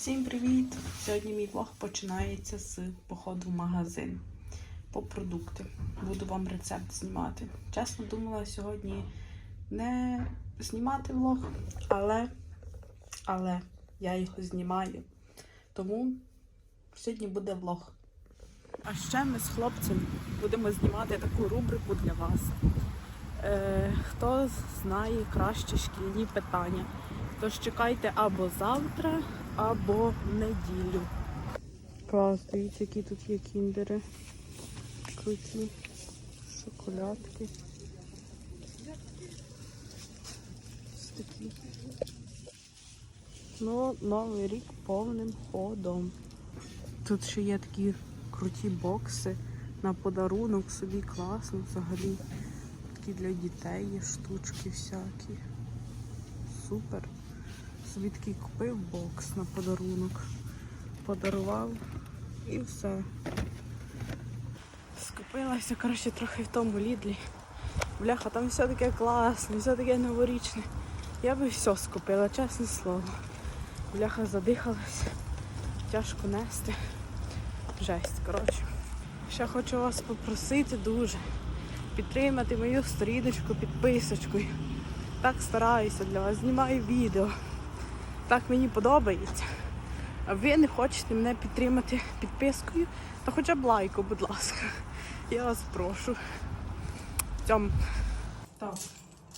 Всім привіт! Сьогодні мій влог починається з походу в магазин по продукти. Буду вам рецепт знімати. Чесно думала сьогодні не знімати влог, але, але я його знімаю. Тому сьогодні буде влог. А ще ми з хлопцем будемо знімати таку рубрику для вас. Е, хто знає краще шкільні питання? Тож чекайте або завтра, або неділю. Клас, дивіться, які тут є кіндери. Круті шоколадки. Ну, новий рік повним ходом. Тут ще є такі круті бокси на подарунок, собі класно взагалі. Такі для дітей є штучки всякі. Супер. Такий купив бокс на подарунок. Подарував і все. Скупилася, коротше, трохи в тому лідлі. Бляха, там все таке класне, все таке новорічне. Я би все скупила, чесне слово. Бляха задихалася, тяжко нести. Жесть, коротше. Ще хочу вас попросити дуже підтримати мою сторіночку підписочкою. Так стараюся для вас, знімаю відео. Так мені подобається. А ви не хочете мене підтримати підпискою, то хоча б лайку, будь ласка. Я вас прошу. Цьому. Так,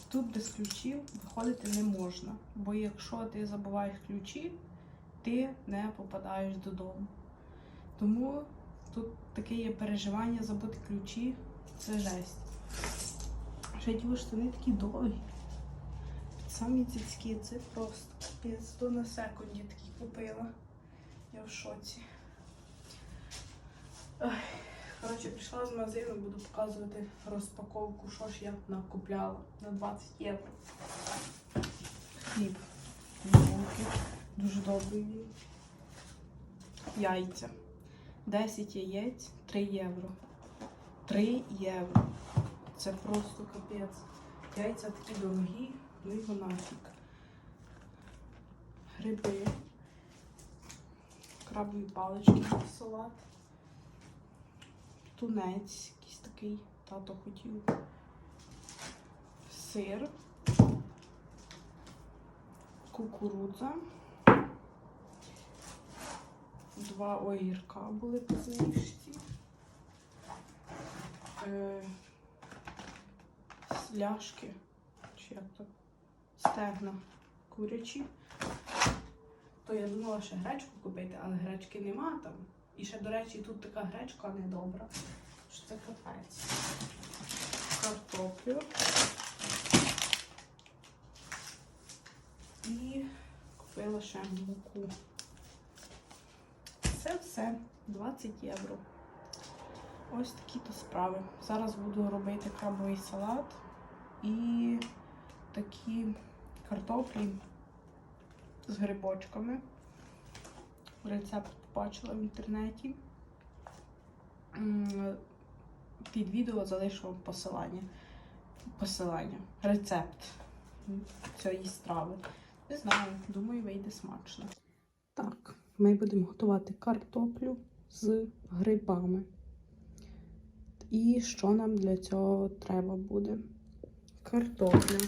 тут без ключів виходити не можна. Бо якщо ти забуваєш ключі, ти не попадаєш додому. Тому тут таке є переживання забути ключі. Це жесть. Ще ті штани такі довгі. Самі цицькі, це просто капець. То на секунді такі купила. Я в шоці. Коротше, прийшла з магазину, буду показувати розпаковку, що ж я накупляла на 20 євро. Хліб. Дуже добрий. Яйця. 10 яєць, 3 євро. 3 євро. Це просто капець. Яйця такі дорогі, ну і нафіг. Гриби, крабові палички, салат, тунець якийсь такий, тато хотів, сир, кукурудза, два огірка були по знижці. Е, ляшки, чи як то, стегна курячі. То я думала ще гречку купити, але гречки нема там. І ще, до речі, тут така гречка недобра. Що це капець. Картоплю. І купила ще муку. Це все 20 євро. Ось такі то справи. Зараз буду робити крабовий салат і такі картоплі з грибочками. Рецепт побачила в інтернеті. Під відео залишу вам посилання. Посилання. Рецепт цієї страви. Не знаю, думаю, вийде смачно. Так, ми будемо готувати картоплю з грибами. І що нам для цього треба буде? Картопля.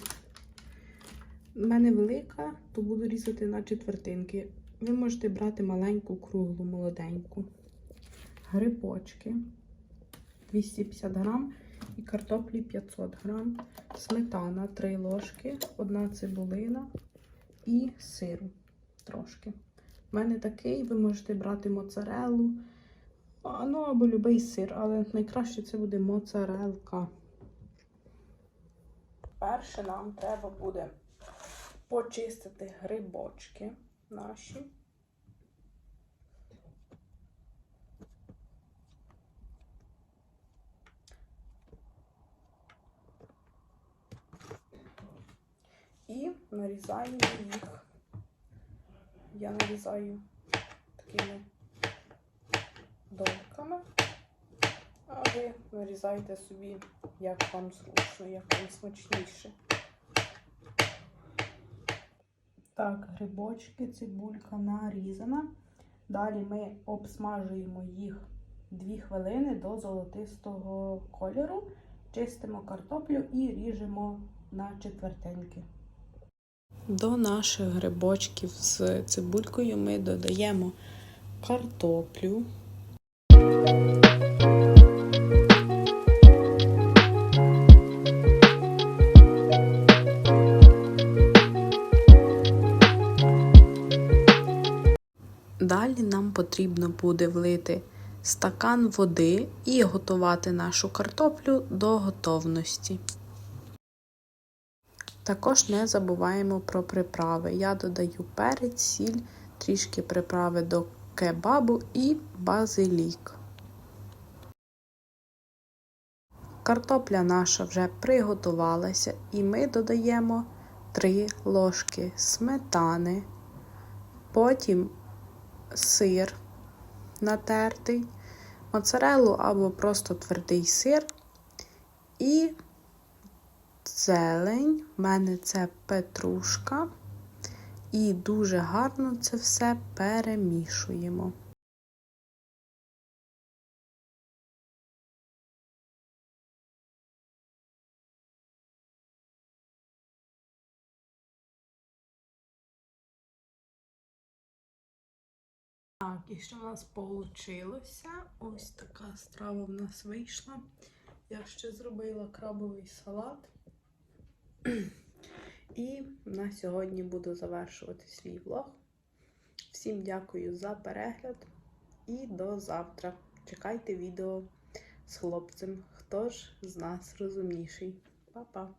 У мене велика, то буду різати на четвертинки. Ви можете брати маленьку, круглу, молоденьку. Грибочки 250 грам і картоплі 500 грам. Сметана 3 ложки, одна цибулина і сиру трошки. У мене такий, ви можете брати моцарелу, ну або любий сир, але найкраще це буде моцарелка. Перше нам треба буде почистити грибочки наші. І нарізаємо їх. Я нарізаю такими дольками, а ви нарізайте собі, як вам зручно, як вам смачніше. Так, грибочки, цибулька нарізана. Далі ми обсмажуємо їх 2 хвилини до золотистого кольору, чистимо картоплю і ріжемо на четвертинки. До наших грибочків з цибулькою ми додаємо картоплю. Далі нам потрібно буде влити стакан води і готувати нашу картоплю до готовності. Також не забуваємо про приправи. Я додаю перець, сіль, трішки приправи до кебабу і базилік. Картопля наша вже приготувалася, і ми додаємо 3 ложки сметани, потім сир натертий, моцарелу або просто твердий сир і зелень. У мене це петрушка. І дуже гарно це все перемішуємо. Так, і що в нас вийшло? Ось така страва в нас вийшла. Я ще зробила крабовий салат. І на сьогодні буду завершувати свій влог. Всім дякую за перегляд і до завтра. Чекайте відео з хлопцем. Хто ж з нас розумніший? Па-па!